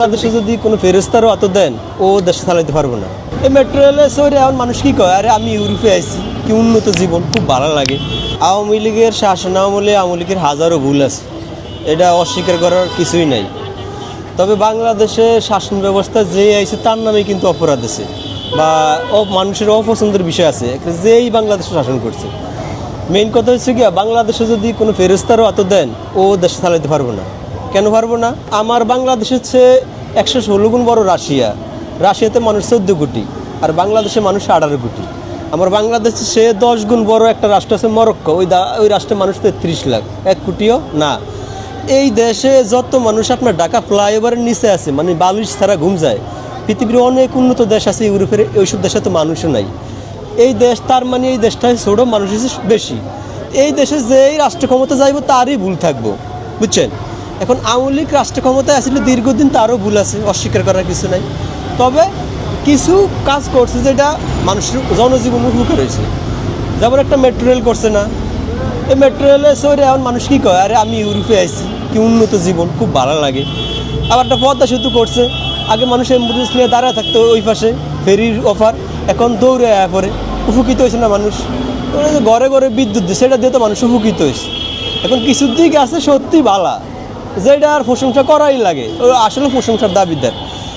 বাংলাদেশে যদি কোনো ফেরস্তারও অত দেন, ও দেশে চালাইতে পারব না। এই মেট্রো রেলে সরে এখন মানুষ কি কয়? আরে আমি ইউরোপে আইছি, কি উন্নত জীবন, খুব ভালো লাগে। আওয়ামী লীগের শাসন আমলে আওয়ামী লীগের হাজারো ভুল আছে। এটা অস্বীকার করার কিছুই নাই। তবে বাংলাদেশে শাসন ব্যবস্থা যে আইছে, তার নামে কিন্তু অপরাধ আছে। বা মানুষের অপছন্দের বিষয় আছে। যেই বাংলাদেশে শাসন করছে। মেইন কথা হচ্ছে কি বাংলাদেশে যদি কোনো ফেরস্তারও অত দেন, ও দেশে চালাইতে পারব না। কেন পারব না? আমার বাংলাদেশের চেয়ে একশো ষোলো গুণ বড় রাশিয়া। রাশিয়াতে মানুষ চোদ্দ কোটি, আর বাংলাদেশে মানুষ আঠারো কোটি। আমার বাংলাদেশে সে দশ গুণ বড় একটা রাষ্ট্র আছে মরক্কো। ওই ওই রাষ্ট্রের মানুষ তেত্রিশ লাখ। এক কোটিও না। এই দেশে যত মানুষ আপনার ঢাকা ফ্লাইওভারের নিচে আছে মানে বালিশ ছাড়া ঘুম যায়, পৃথিবীর অনেক উন্নত দেশ আছে ইউরোপের, ওইসব দেশে তো মানুষও নাই। এই দেশ, তার মানে এই দেশটা ছোট, মানুষ বেশি। এই দেশে যেই রাষ্ট্র ক্ষমতা যাইব, তারই ভুল থাকব। বুঝছেন? এখন আওয়ামী লীগ রাষ্ট্র ক্ষমতায় আসলে দীর্ঘদিন তারও ভুল আছে, অস্বীকার করার কিছু নাই। তবে কিছু কাজ করছে যেটা মানুষের জনজীবন উপকার হয়েছে যেমন একটা মেট্রো রেল করছে না। এই মেট্রো রেলে সরে এখন মানুষ কী কয়? আরে আমি ইউরোপে আইছি, কি উন্নত জীবন, খুব ভালো লাগে। আবার একটা পদ্মা সেতু করছে। আগে মানুষ অ্যাম্বুলেন্স নিয়ে দাঁড়ায় থাকতো ওই পাশে, ফেরির অফার এখন দৌড়ে আয়া পরে উপকৃত হয়েছে না মানুষ? ঘরে ঘরে বিদ্যুৎ দিয়ে, সেটা দিয়ে তো মানুষ উপকৃত হয়েছে। এখন কিছু দিক আছে সত্যি ভালা যেটা আর প্রশংসা করাই লাগে আসলে প্রশংসার দাবিদার।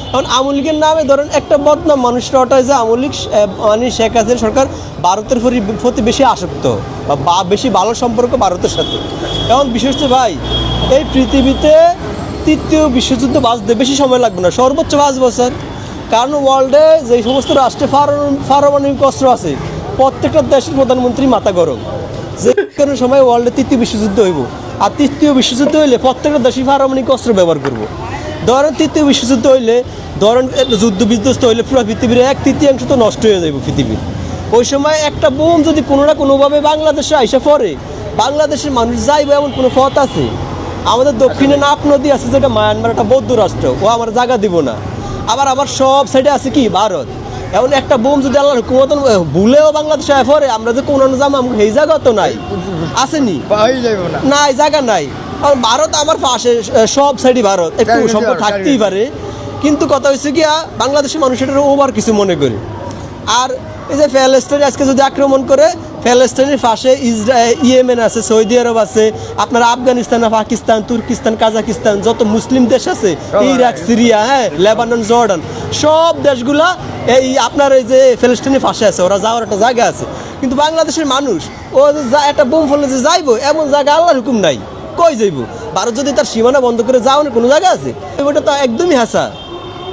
এখন আওয়ামী লীগের নামে ধরেন একটা বদনাম মানুষরা ওটাই যে আওয়ামী লীগ মানে শেখ হাসিনা সরকার ভারতের প্রতি- বেশি আসক্ত বা বেশি ভালো সম্পর্ক ভারতের সাথে। এখন বিশেষ ভাই, এই পৃথিবীতে তৃতীয় বিশ্বযুদ্ধ বাঁচতে বেশি সময় লাগবে না, সর্বোচ্চ পাঁচ বছর। কারণ ওয়ার্ল্ডে যে সমস্ত রাষ্ট্রে পারমাণবিক অস্ত্র আছে, প্রত্যেকটা দেশের প্রধানমন্ত্রী মাথা গরম। যে কোনো সময় ওয়ার্ল্ডে তৃতীয় বিশ্বযুদ্ধ হইব। আর তৃতীয় বিশ্বযুদ্ধ হইলে প্রত্যেকটা দেশই পারমাণবিক অস্ত্র ব্যবহার করব। ধরেন, তৃতীয় বিশ্বযুদ্ধ হইলে, ধরেন যুদ্ধ বিধ্বস্ত হইলে পুরো পৃথিবীর এক তৃতীয়াংশ তো নষ্ট হয়ে যাবে পৃথিবীর। ওই সময় একটা বোম যদি কোনো না কোনোভাবে বাংলাদেশে আইসা পড়ে, বাংলাদেশের মানুষ যাইবে এমন কোনো পথ আছে? আমাদের দক্ষিণে নাপ নদী আছে, যেটা মায়ানমার একটা বৌদ্ধ রাষ্ট্র, ও আমার জায়গা দিব না। আবার আবার সব সাইডে আছে কি? ভারত। এখন একটা বোম যদি আল্লাহর হুকুমত ভুলেও বাংলাদেশে পরে আমরা যে কোন জাম আমাকে সেই জায়গা তো নাই। আসেনি। না। নাই জায়গা নাই। কারণ ভারত আমার পাশে সব সাইডই ভারত। একটু সম্পর্ক থাকতেই পারে। কিন্তু কথা হয়েছে কি বাংলাদেশের মানুষ এটা ওভার কিছু মনে করে। আর এই যে প্যালেস্টাইন আজকে যদি আক্রমণ করে প্যালেস্টাইনের পাশে ইসরা ইয়েমেন আছে সৌদি আরব আছে আপনার আফগানিস্তান পাকিস্তান তুর্কিস্তান কাজাকিস্তান যত মুসলিম দেশ আছে সব ইরাক সিরিয়া হ্যাঁ লেবানন জর্ডান সব দেশগুলা এই আপনার এই যে ফিলিস্তিনের পাশে আছে ওরা যাওয়ার একটা জায়গা আছে। কিন্তু বাংলাদেশের মানুষ ও একটা বোম ফলে যে যাইবো এমন জায়গা আল্লাহর হুকুম নাই। কই যাইব? ভারত যদি তার সীমানা বন্ধ করে যাওয়ার কোনো জায়গা আছে? ওটা তো একদমই হাসা।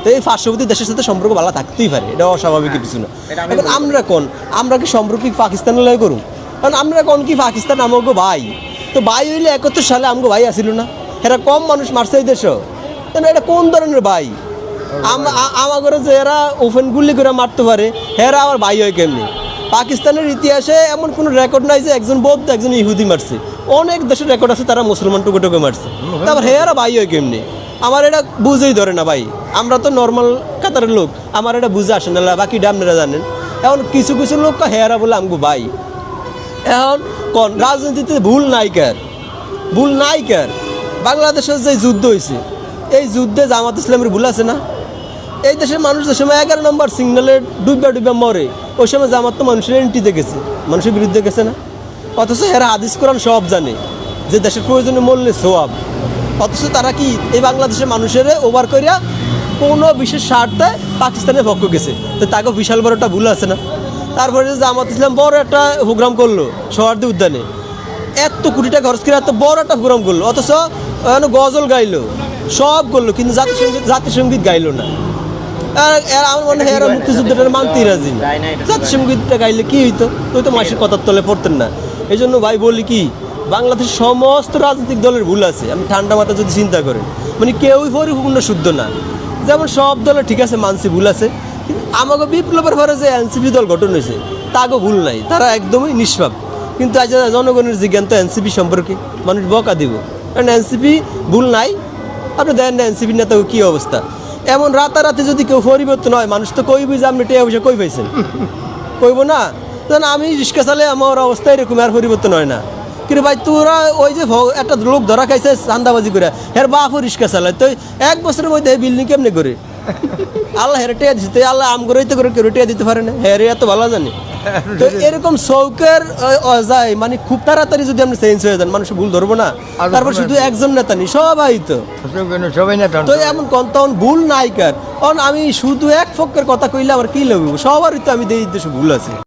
তো এই পার্শ্ববর্তী দেশের সাথে সম্পর্ক ভালো থাকতেই পারে এটা অস্বাভাবিক কিছু না। এখন আমরা কোন? আমরা কি সম্পর্ক পাকিস্তানের লয় করুন কারণ আমরা কোন কি পাকিস্তান আমাকে ভাই? তো ভাই হইলে একাত্তর সালে আমাকে ভাই আসিল না। এরা কম মানুষ মারছে এই দেশ। এটা কোন ধরনের ভাই? আম- আমাগরে যে এরা ওপেন গুলি করে মারতে পারে হেরা আবার ভাই হয় কেমনি? পাকিস্তানের ইতিহাসে এমন কোনো রেকর্ড নাই যে একজন বৌদ্ধ একজন ইহুদি মারছে। অনেক দেশের রেকর্ড আছে তারা মুসলমান টুকু টুকু মারছে তারপর হেরা ভাই হয় কেমনি? আমার এটা বুঝেই ধরে না ভাই। আমরা তো নর্মাল কাতারের লোক, আমার এটা বুঝে আসে না, বাকি আপনারা জানেন। এখন কিছু কিছু লোক কয় হেরা বলে আমগো ভাই। এখন কোন, রাজনীতিতে ভুল নাই কার, ভুল নাই কার। বাংলাদেশের যে যুদ্ধ হয়েছে এই যুদ্ধে জামাত ইসলামের ভুল আছে না? এই দেশের মানুষ যে সময় এগারো নম্বর সিগনালে ডুববা ডুববা মরে, ওই সময় জামাত তো মানুষের এন্ট্রিতে গেছে, মানুষের বিরুদ্ধে গেছে না? অথচ এরা হাদিস কোরআন সব জানে, যে দেশের প্রয়োজনে মরলে সোয়াব। অথচ তারা কি এই বাংলাদেশের মানুষের ওভার করিয়া কোনো বিশেষ স্বার্থে পাকিস্তানের পক্ষ গেছে? তো তাকে বিশাল বড় একটা ভুল আছে না? তারপরে যে জামাত ইসলাম বড় একটা প্রোগ্রাম করল সোহার্দি উদ্যানে। এত কোটি টাকা খরচ করে এত বড় একটা প্রোগ্রাম করল অথচ গজল গাইলো সব করল কিন্তু জাতীয় সংগীত গাইলো না। আর- আমার মনে হয় এরা মুক্তিযুদ্ধটা মানতেই রাজি গাইলে কি হইতো? তুই তো মাসের কথার তলে পড়তেন না। এই জন্য ভাই বলি কি বাংলাদেশের সমস্ত রাজনৈতিক দলের ভুল আছে, আমি ঠান্ডা মাথা যদি চিন্তা করেন। মানে কেউই পরিপূর্ণ শুদ্ধ না। যেমন সব দলের ঠিক আছে, মানসি ভুল আছে, কিন্তু আমাকে বিপ্লবের পরে যে এনসিপি দল গঠন হয়েছে, তাকে ভুল নাই। তারা একদমই নিষ্পাপ। কিন্তু আজ জনগণের জিজ্ঞান তো এনসিপি সম্পর্কে, মানুষ বকা দিব। কারণ এনসিপি ভুল নাই। আপনি দেন না এনসিপির নেতাকে কী অবস্থা। এমন রাতারাতি যদি কেউ পরিবর্তন হয়, মানুষ তো কইবই যে আপনি টেয়া পয়সা কই পাইছেন। কইব না? আমি রিক্সা চালে আমার অবস্থা এরকম আর পরিবর্তন হয় না। কিন্তু ভাই তোরা ওই যে একটা লোক ধরা খাইছে চান্দাবাজি করে। হের বাপও রিক্সা চালায়। তো এক বছরের মধ্যে বিল্ডিং কেমনে করে? আল্লাহ হেরে টিয়া দিচ্ছে তো আল্লাহ আম করে তো করে কেউ টিয়া দিতে পারে না। হেরে এত ভালো জানি। তো এরকম শৌকের অজায় মানে খুব তাড়াতাড়ি যদি আপনি চেঞ্জ হয়ে যান মানুষ ভুল ধরবো না। তারপর শুধু একজন নেতা নেই সবাই তো। সবাই না তো এমন কোন তখন ভুল নাইকার কারণ আমি শুধু এক ফকের কথা কইলে আমার কি লাগবে সবারই তো আমি দেই দেশে ভুল আছে।